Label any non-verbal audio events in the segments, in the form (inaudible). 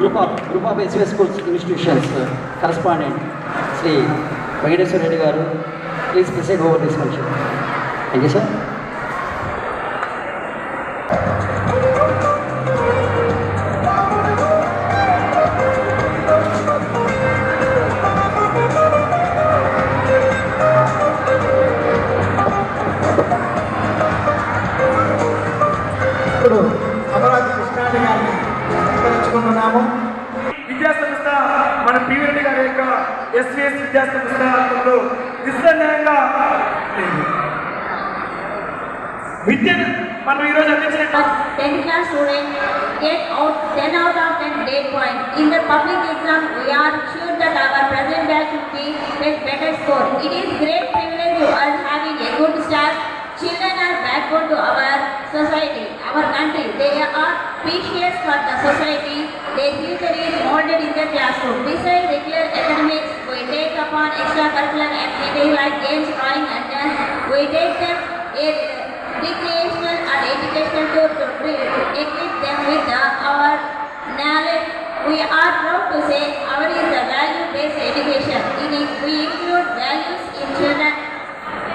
group of, group of SBS schools institutions, uh, correspondent, Venkateshwara Reddy గారు please proceed over this function thank you sir ఇప్పుడు SVS విద్యా సంస్థలో నిస్సందేహంగా విద్యను మనం ఈరోజు అందించిన 10th class student get out 10 out of 10 grade point. In the public exam, we are sure that our present batch will be get better score. It is great privilege to us having a good start. Children are backbone to our society, our country. They are precious for the society. Their future is molded in the classroom. Besides regular academics, we take upon extracurricular activities like games, drawing and dance. We take them a recreational and educational tool to re- equip them with the, our knowledge. We are proud to say our is a value-based education. In it, we include values in children.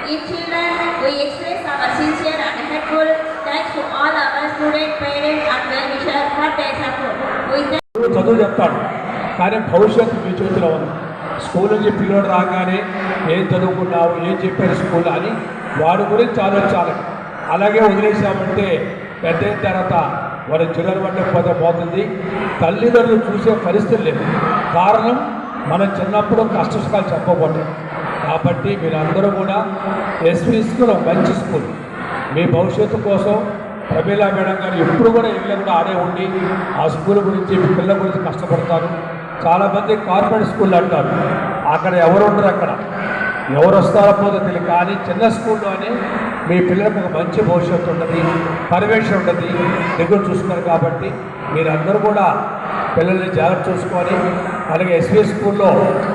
In children, we express our sincere and heartful thanks to all our students, parents, and well-wishers for their support. We thank చదువు చెప్తాడు కానీ భవిష్యత్తు మీ చేతిలో ఉంది school నుంచి పిల్లోడు రాగానే ఏం చదువుకున్నావు ఏం చెప్పారు స్కూల్ అని వాడి గురించి ఆలోచించాలి. అలాగే వదిలేసామంటే పెద్ద అయిన తర్వాత వారి చిల్లర పట్టే పోతే పోతుంది. తల్లిదండ్రులు చూసే పరిస్థితి లేదు. కారణం మనం చిన్నప్పుడు కష్టసుఖాలు చెప్పకూడదు కాబట్టి మీరందరూ కూడా ఎస్పీ స్కూల్ మంచి స్కూల్. మీ భవిష్యత్తు కోసం ప్రమీలా మేడం గారు ఎప్పుడు కూడా ఇళ్ళ కూడా ఆడే ఉండి ఆ స్కూల్ గురించి మీ పిల్లల గురించి కష్టపడతారు. చాలామంది కార్పొరేట్ స్కూల్ అంటారు. అక్కడ ఎవరు ఉండరు అక్కడ? ఎవరు వస్తారో పోదో తెలియదు. కానీ చిన్న స్కూల్లోనే మీ పిల్లలకు ఒక మంచి భవిష్యత్తు ఉంటుంది పర్యవేక్షణ ఉంటుంది. దగ్గర చూస్తున్నారు కాబట్టి మీరందరూ కూడా పిల్లల్ని జాగ్రత్త చూసుకొని అలాగే ఎస్వి స్కూల్లో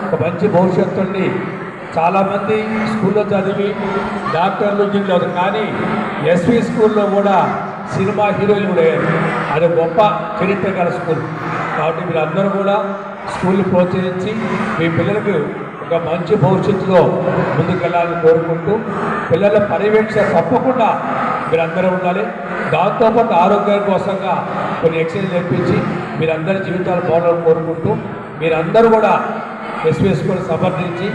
ఒక మంచి భవిష్యత్తు ఉండి చాలామంది స్కూల్లో చదివి డాక్టర్లు ఇంజనీర్లు కానీ ఎస్వి స్కూల్లో కూడా సినిమా హీరోయిన్లు కూడా అయ్యారు. అది గొప్ప చరిత్ర గల స్కూల్. కాబట్టి మీరు అందరూ కూడా స్కూల్ని ప్రోత్సహించి మీ పిల్లలకు ఒక మంచి భవిష్యత్తులో ముందుకెళ్ళాలని కోరుకుంటూ పిల్లల పర్యవేక్షణ తప్పకుండా మీరందరూ ఉండాలి. దాంతోపాటు ఆరోగ్యం కోసంగా కొన్ని ఎక్సర్సైజ్ నేర్పించి మీరందరి జీవితాలు బాగుండాలని కోరుకుంటూ మీరందరూ కూడా ఎస్పీఎస్ సమర్థించి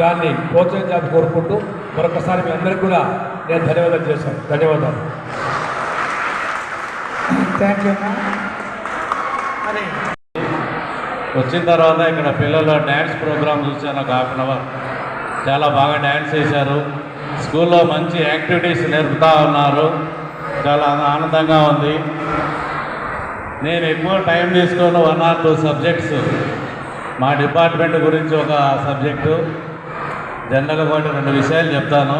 దాన్ని ప్రోత్సహించాలని కోరుకుంటూ మరొకసారి మీ అందరికీ కూడా నేను ధన్యవాదాలు చేశాను ధన్యవాదాలు. థ్యాంక్ యూ వచ్చిన తర్వాత ఇక్కడ పిల్లలు డ్యాన్స్ ప్రోగ్రామ్ చూశాను ఒక హాఫ్ అన్ అవర్. చాలా బాగా డ్యాన్స్ చేశారు. స్కూల్లో మంచి యాక్టివిటీస్ నేర్పుతూ ఉన్నారు. చాలా ఆనందంగా ఉంది. నేను ఎక్కువ టైం తీసుకొని వన్ ఆర్ టూ సబ్జెక్ట్స్. మా డిపార్ట్మెంట్ గురించి ఒక సబ్జెక్టు. జనరల్గా కూడా రెండు విషయాలు చెప్తాను.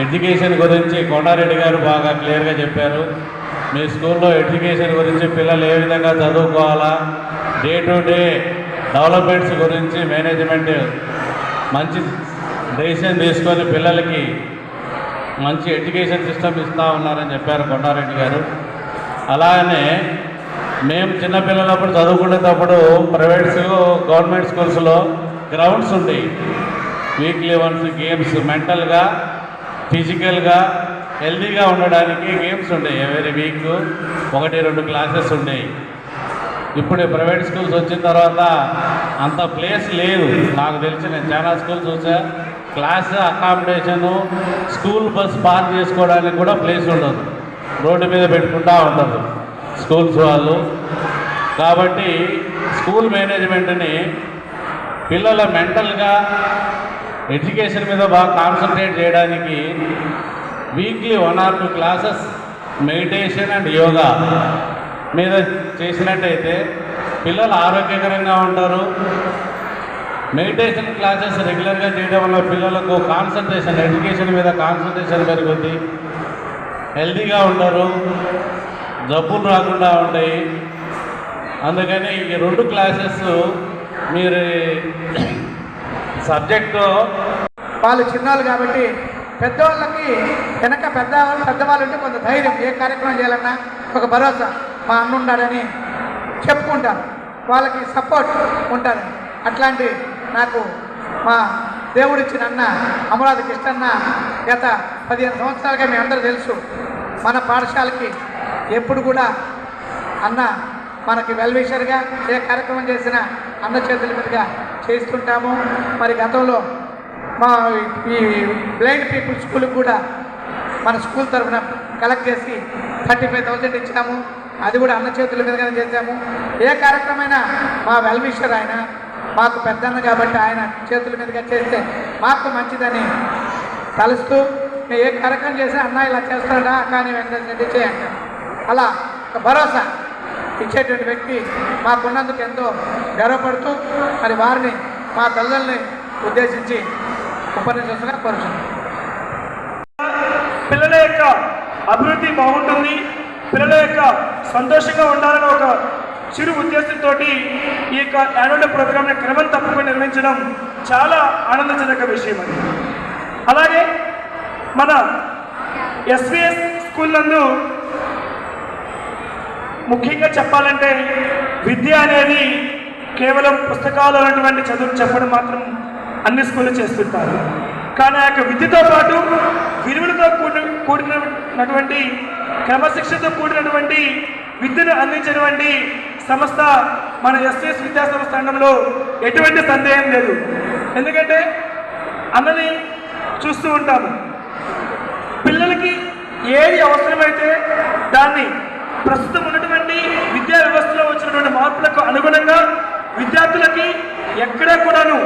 ఎడ్యుకేషన్ గురించి కొండారెడ్డి గారు బాగా క్లియర్గా చెప్పారు. మీ స్కూల్లో ఎడ్యుకేషన్ గురించి పిల్లలు ఏ విధంగా చదువుకోవాలా? డే టు డే డెవలప్మెంట్స్ గురించి మేనేజ్మెంట్ మంచి డెసిషన్ తీసుకొని పిల్లలకి మంచి ఎడ్యుకేషన్ సిస్టమ్ ఇస్తూ ఉన్నారని చెప్పారు కొండారెడ్డి గారు. అలాగనే మేము చిన్నపిల్లలప్పుడు చదువుకునేటప్పుడు ప్రైవేట్ గవర్నమెంట్ స్కూల్స్లో గ్రౌండ్స్ ఉండేవి. వీక్లీ వన్స్ గేమ్స్ మెంటల్గా ఫిజికల్గా హెల్దీగా ఉండడానికి గేమ్స్ ఉండేవి ఎవరీ వీక్ ఒకటి రెండు క్లాసెస్ ఉండేవి ఇప్పుడు ప్రైవేట్ స్కూల్స్ వచ్చిన తర్వాత అంత ప్లేస్ లేదు. నాకు తెలిసి నేను చాలా స్కూల్స్ చూసా. Class accommodation school bus park చేసుకోవడానికి కూడా ప్లేస్ ఉండదు. రోడ్డు మీద పెట్టుకుంటా ఉండదు స్కూల్స్ వాళ్ళు. కాబట్టి స్కూల్ మేనేజ్మెంట్ని పిల్లల మెంటల్గా ఎడ్యుకేషన్ మీద బాగా కాన్సన్ట్రేట్ చేయడానికి weekly one or two classes meditation and yoga మీద చేసినట్టయితే పిల్లలు ఆరోగ్యకరంగా ఉంటారు. మెడిటేషన్ క్లాసెస్ రెగ్యులర్గా చేయడం వల్ల పిల్లలకు కాన్సన్ట్రేషన్ ఎడ్యుకేషన్ మీద కాన్సన్ట్రేషన్ పెరుగుద్ది. హెల్తీగా ఉంటారు జబ్బులు రాకుండా ఉంటాయి. అందుకని ఈ రెండు క్లాసెస్ మీరు (coughs) సబ్జెక్టు వాళ్ళు చిన్నాలు కాబట్టి పెద్దవాళ్ళకి వెనక పెద్దవాళ్ళు పెద్దవాళ్ళు ఉంటే కొంత ధైర్యం. ఏ కార్యక్రమం చేయాలన్నా ఒక భరోసా. మా అన్న ఉన్నాడని చెప్పుకుంటారు వాళ్ళకి సపోర్ట్ ఉంటారు అట్లాంటి నాకు మా దేవుడిచ్చిన అన్న అమరావతి కృష్ణన్న గత పదిహేను సంవత్సరాలుగా మీ అందరూ తెలుసు మన పాఠశాలకి ఎప్పుడు కూడా అన్న మనకి వెల్విషర్గా ఏ కార్యక్రమం చేసినా అన్న చేతుల మీదుగా చేస్తుంటాము. మరి గతంలో మా ఈ బ్లైండ్ పీపుల్ స్కూల్కి కూడా మన స్కూల్ తరఫున కలెక్ట్ చేసి థర్టీ ఫైవ్ థౌజండ్ ఇచ్చాము అది కూడా అన్న చేతుల మీదుగానే చేశాము. ఏ కార్యక్రమైనా మా వెల్విషర్ ఆయన మాకు పెద్దన్న కాబట్టి ఆయన చేతుల మీదుగా చేస్తే మాకు మంచిదని తలుస్తూ మేము ఏ కార్యక్రమం చేసినా అన్న ఇలా చేస్తాడా? కానీ వెంటనే చేయండి అలా ఒక భరోసా ఇచ్చేటువంటి వ్యక్తి మాకున్నందుకు ఎంతో గర్వపడుతూ మరి వారిని మా తల్లుల్ని ఉద్దేశించి ఉపనిషత్తుగా కోరుచున్నాం. పిల్లల యొక్క అభివృద్ధి బాగుంటుంది. పిల్లల యొక్క సంతోషంగా ఉండాలని ఒక చిరు ఉద్దేశంతో ఈ యొక్క యాన్యువల్ డే ప్రోగ్రామ్ని క్రమం తప్పకుండా నిర్వహించడం చాలా ఆనందించదగ్గ విషయం అది. అలాగే మన ఎస్విఎస్ స్కూల్ నందు ముఖ్యంగా చెప్పాలంటే విద్య అనేది కేవలం పుస్తకాలు అనేటువంటి చదువు చెప్పడం మాత్రం అన్ని స్కూళ్ళు చేస్తుంటారు. కానీ ఆ యొక్క విద్యతో పాటు విలువలతో కూడిన కూడినటువంటి క్రమశిక్షణతో కూడినటువంటి విద్యను అందించినటువంటి సంస్థ మన ఎస్ఎస్ విద్యా సంస్థ అనడంలో ఎటువంటి సందేహం లేదు. ఎందుకంటే అన్నని చూస్తూ ఉంటాము. పిల్లలకి ఏది అవసరమైతే దాన్ని ప్రస్తుతం ఉన్నటువంటి విద్యా వ్యవస్థలో వచ్చినటువంటి మార్పులకు అనుగుణంగా విద్యార్థులకి ఎక్కడా కూడాను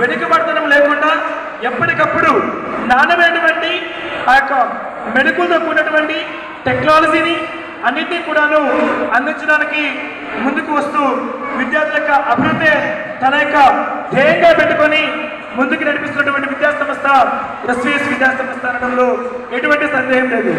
వెనుకబడతనం లేకుండా ఎప్పటికప్పుడు నాణ్యమైనటువంటి ఆ యొక్క మెడుకులతో కూడినటువంటి టెక్నాలజీని అన్నిటినీ కూడాను అందించడానికి ముందుకు వస్తూ విద్యార్థుల యొక్క అభివృద్ధి తన యొక్క ధ్యేయంగా పెట్టుకొని ముందుకు నడిపిస్తున్నటువంటి విద్యాసంస్థ ఎస్వీఎస్ విద్యాసంస్థ అనడంలో ఎటువంటి సందేహం లేదు.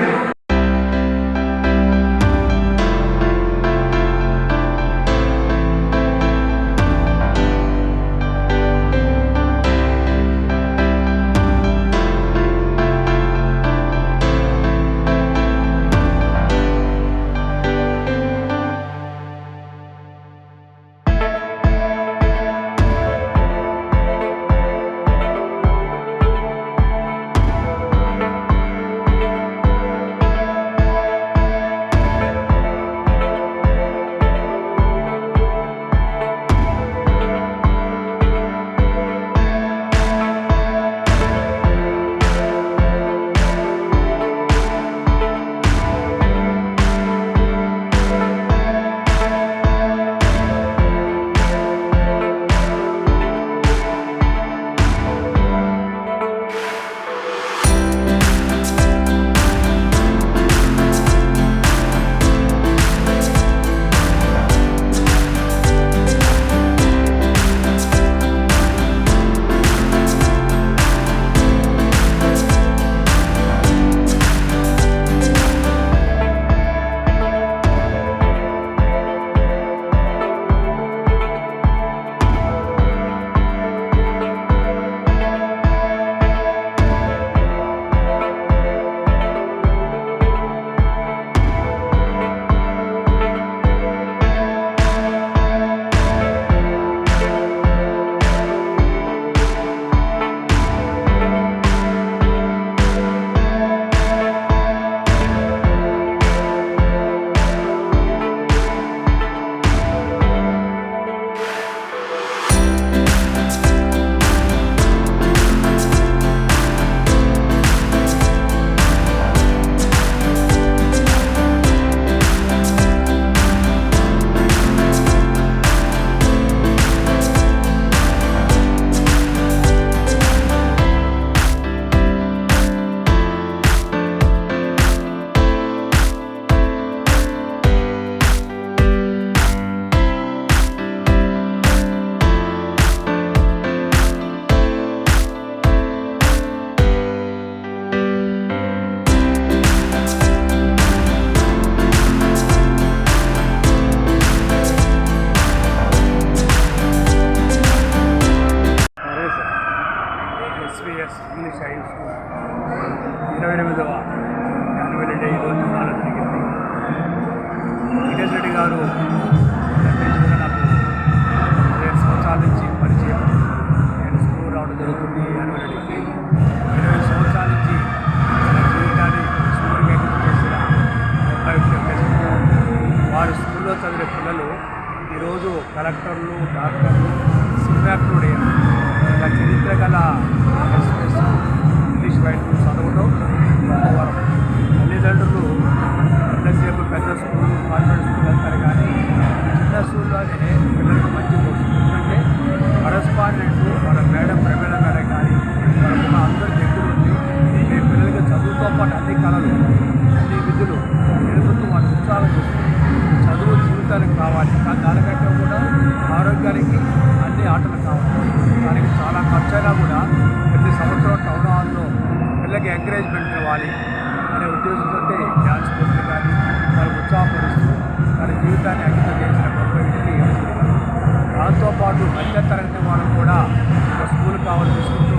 ఎంకరేజ్మెంట్ ఇవ్వాలి అనే ఉద్దేశంతో డ్యాన్స్ పోటీలు కానీ వాళ్ళకి ఉత్సాహపరుస్తూ వాళ్ళ జీవితాన్ని అంకితం చేసిన గొప్ప వ్యక్తి దాంతోపాటు మధ్య తరగతి వాళ్ళు కూడా ఒక స్కూల్ కావాలని చూసుకుంటూ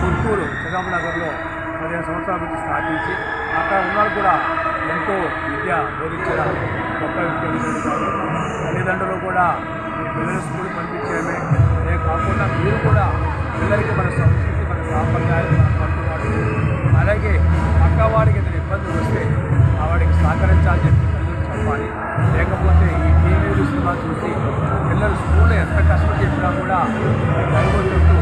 పుత్తూరు నగర్లో పదిహేను సంవత్సరాల నుంచి స్థాపించి అక్కడ ఉన్నారు కూడా ఎంతో విద్య బోధించిన గొప్ప వ్యక్తులు తల్లిదండ్రులు కూడా మీ పిల్లలు స్కూల్ పంపించడమే. అదే కాకుండా మీరు కూడా పిల్లలకి మన సంస్కృతి మన సాంప్రదాయాలు మన పట్టుబాటు అలాగే పక్కవాడికి ఏదైనా ఇబ్బందులు వస్తే ఆ సహకరించాలని చెప్పి పిల్లలు చెప్పాలి. లేకపోతే ఈ టీవీలు సినిమా చూసి పిల్లలు స్కూల్లో ఎంత కష్టం చెప్పినా కూడా భయపడుతూ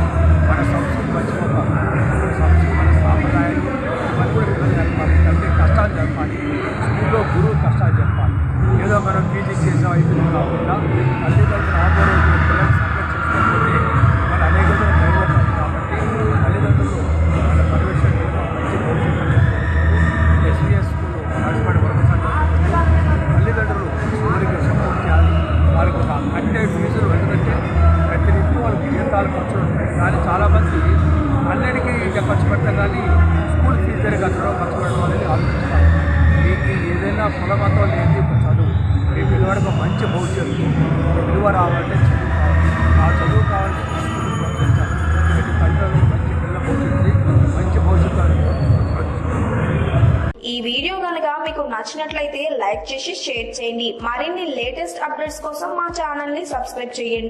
మన సంస్కృతి మర్చిపోతాం మన సంస్కృతి మన సాంప్రదాయాలు ఇవన్నీ కూడా పిల్లలు చెప్పాలి కంటే కష్టాలు చెప్పాలి స్కూల్లో గురువు ఇక కానీ స్కూల్ ఫీజు దగ్గర కట్టడం ఖర్చు అనేది ఆలోచిస్తాను మీకు ఏదైనా కులమతం లేదు చదువు. మీ పిల్లవాడికి ఒక మంచి భవిష్యత్తు. విలువ రావాలంటే చదువు కావాలి. ఆ చదువు కావాలంటే స్కూల్కి ప్రోత్సహించాలి తల్లిదండ్రులు మంచి పిల్లల భవిష్యత్తు మంచి భవిష్యత్తు ఈ వీడియో కనుక మీకు నచ్చినట్లయితే లైక్ చేసి షేర్ చేయండి. మరిన్ని లేటెస్ట్ అప్డేట్స్ కోసం మా ఛానల్ని సబ్స్క్రైబ్ చేయండి.